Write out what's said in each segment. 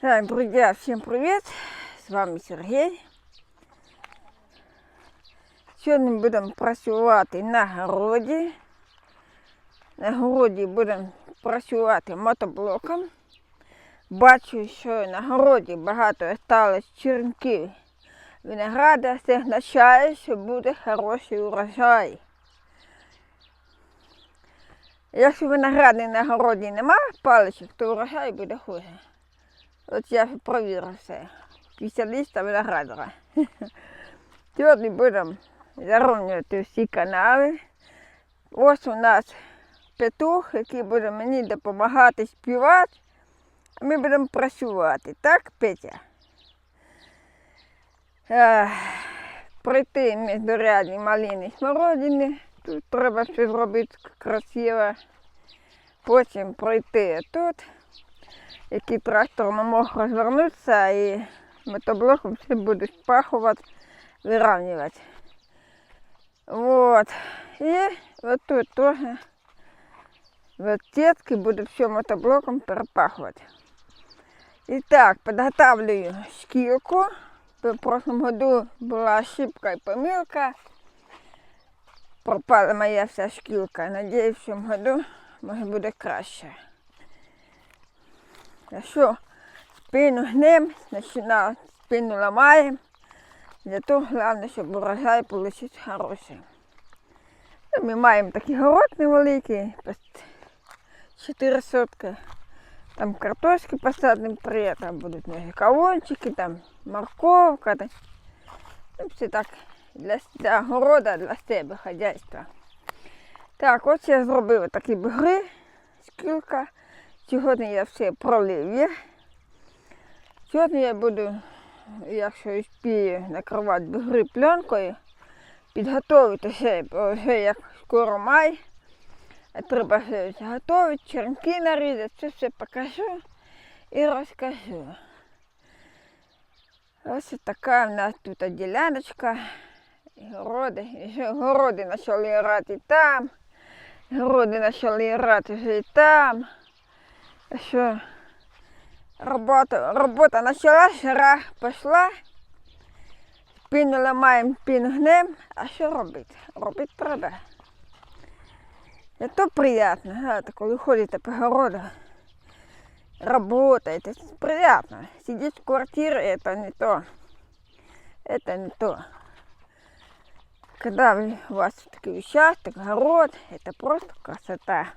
Так, друзья, всем привет! З вами Сергій. Сьогодні будемо працювати на городі. На городі будемо працювати мотоблоком. Бачу, що на городі багато сталося черенків винограда. Це означає, що буде хороший урожай. Якщо винограду на городі немає паличок, то урожай буде хуже. От я провірив все. Спеціаліста виноградара. Сьогодні будемо заровнювати всі канави. Ось у нас петух, який буде мені допомагати співати. А ми будемо працювати. Так, Петя? Ех, Пройти між рядні малини смородини. Тут треба все зробити красиво. Потім пройти тут який трактор не мог розвернутися і мотоблоком все буде спахувати, вирівнювати. Вот. І от тут теж вот сетки буде все мотоблоком перепахувати. І так, підготавлюю шкілку. В прошлом году була ошибка і помилка. Пропала моя вся шкілка. Надіюсь, в цьому году може буде краще. А що, спину гнем, починав, спину ламаємо. Для того головне, щоб урожай вийшов хороший. Ну, Ми маємо такий город невеликий, 4 сотки. Там картошки посадимо три, там будуть може, кавунчики, там морковка. Там. Ну, все так для, для города, для себе хазяйства. Так, ось я зробила такі бугри, скілка. Сьогодні я все пролив. Сьогодні я буду, якщо успію, накривати бугри пленкою, підготувати все, бо вже як скоро май. Треба все готувати, черенки нарізати, це все покажу і розкажу. Ось така в нас тут діляночка, городи, городи почали орати там, городи почали орати вже і там Що робота, робота почалась, жара пішла, спину ламаємо, спину гнем, а що робити? Робити треба. І то приємно, знаєте, коли ходите по городу, работаете, это приятно. Сидеть в квартире, это не то. Это не то. Когда вы- у вас такой участок, огород, это просто красота.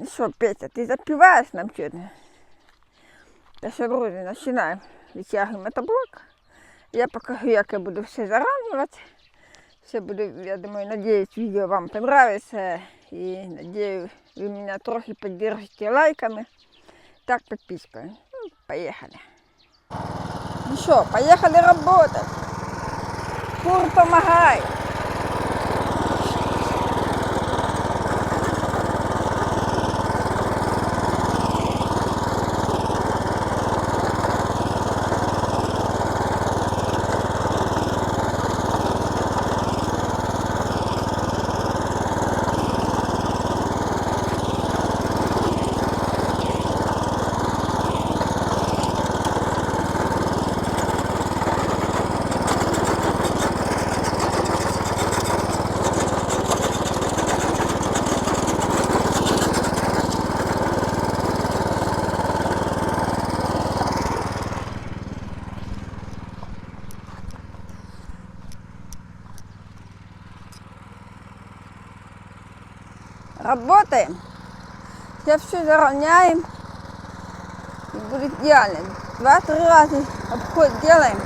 Ну що, Петя, ти запіваєш нам сьогодні? Та що, друзі, починаємо. Витягуємо мотоблок. Я покажу, як я буду все заравнювати. Все буде, я думаю, надеюсь, відео вам понравится. І надеюсь, ви мене трохи підтримуєте лайками. Так, підпискою. Ну, поїхали. Ну що, поїхали работать. Кур помогай. Работаем. Сейчас все заровняем. И будет идеально. Два-три раза обход делаем.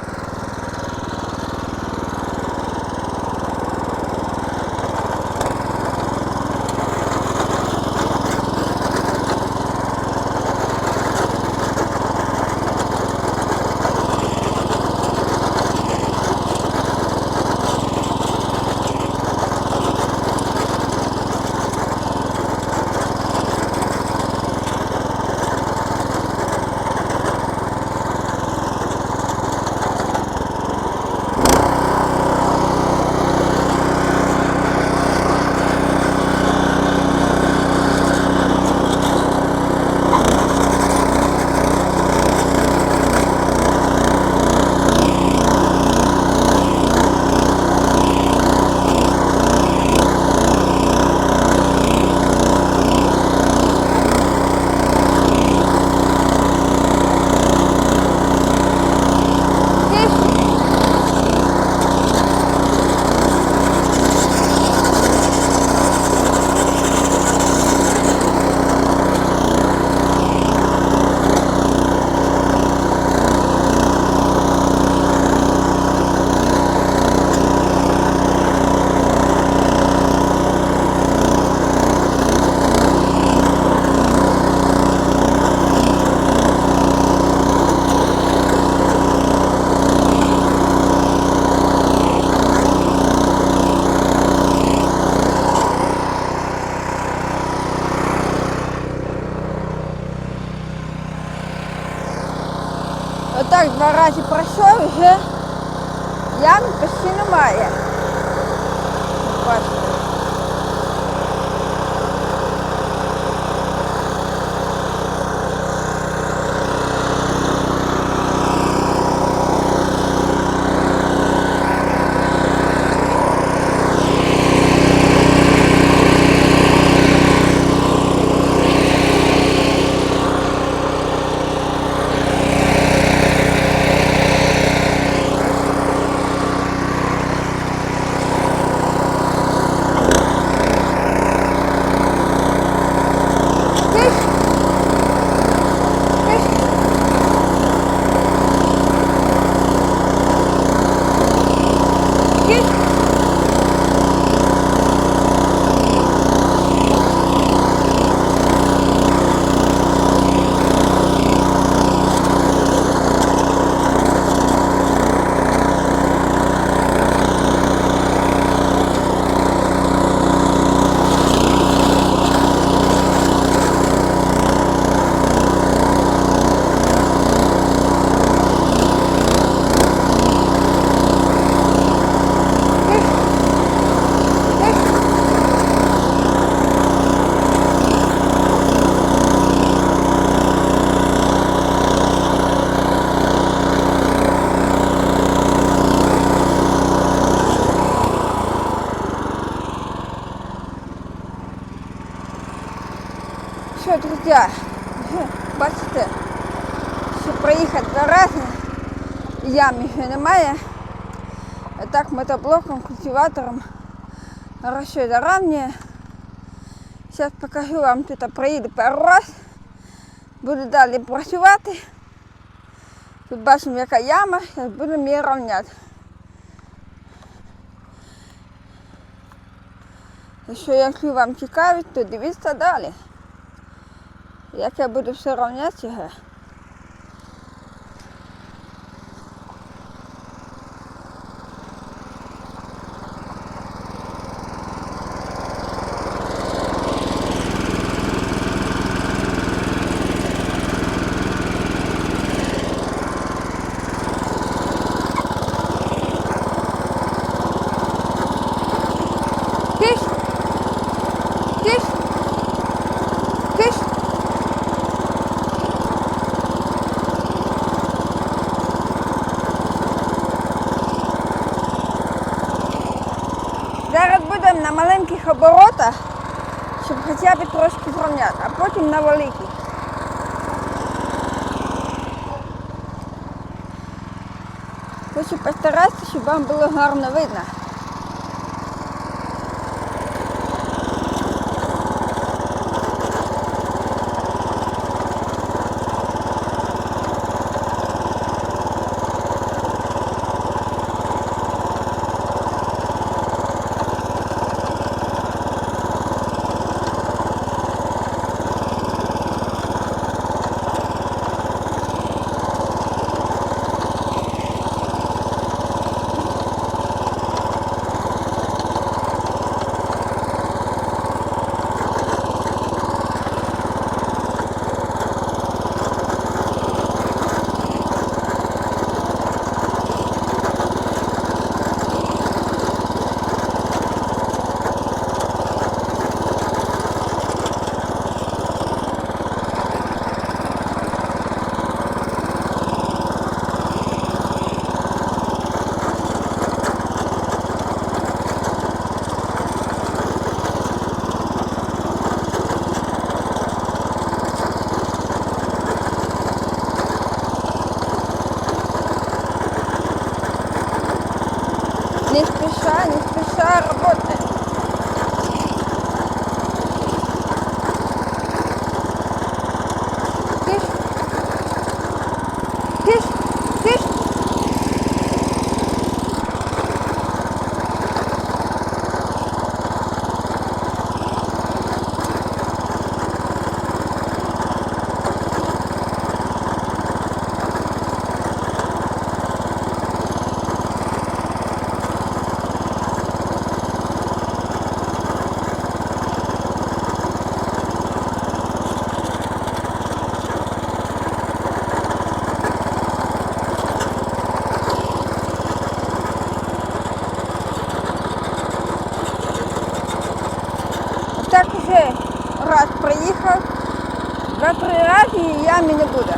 Отак два рази пройшов, вже ями почти немає. Бачите. Вже, бачите, що проїхати два рази, ями вже немає. А так мотоблоком, культиватором хорошо заравнює. Зараз покажу вам тут проїду пару раз. Буду далі працювати. Тут бачимо, яка яма, зараз будемо її рівняти. Якщо якщо вам цікавить, то дивіться далі. Як я буду все рівняти на маленьких оборотах, щоб хоча б трошки зрівняти, а потім на великих. Хочу постаратися, щоб вам було гарно видно. menyebut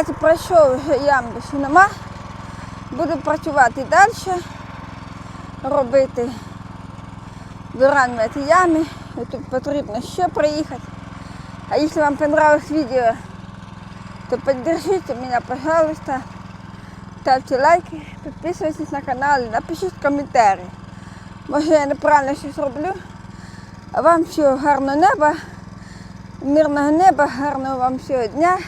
рази пройшов вже ям більше нема. Буду працювати далі, робити виранювати ями. І Тут потрібно ще приїхати. А если вам понравилось видео, то поддержите меня, пожалуйста. Ставьте лайки, підписуйтесь на канал, напишіть коментарі. Може я неправильно щось роблю. А вам всього гарного неба, мирного неба, гарного вам всього дня.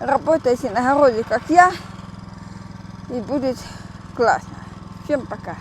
Работайте на городе, как я, и будет классно. Всем пока.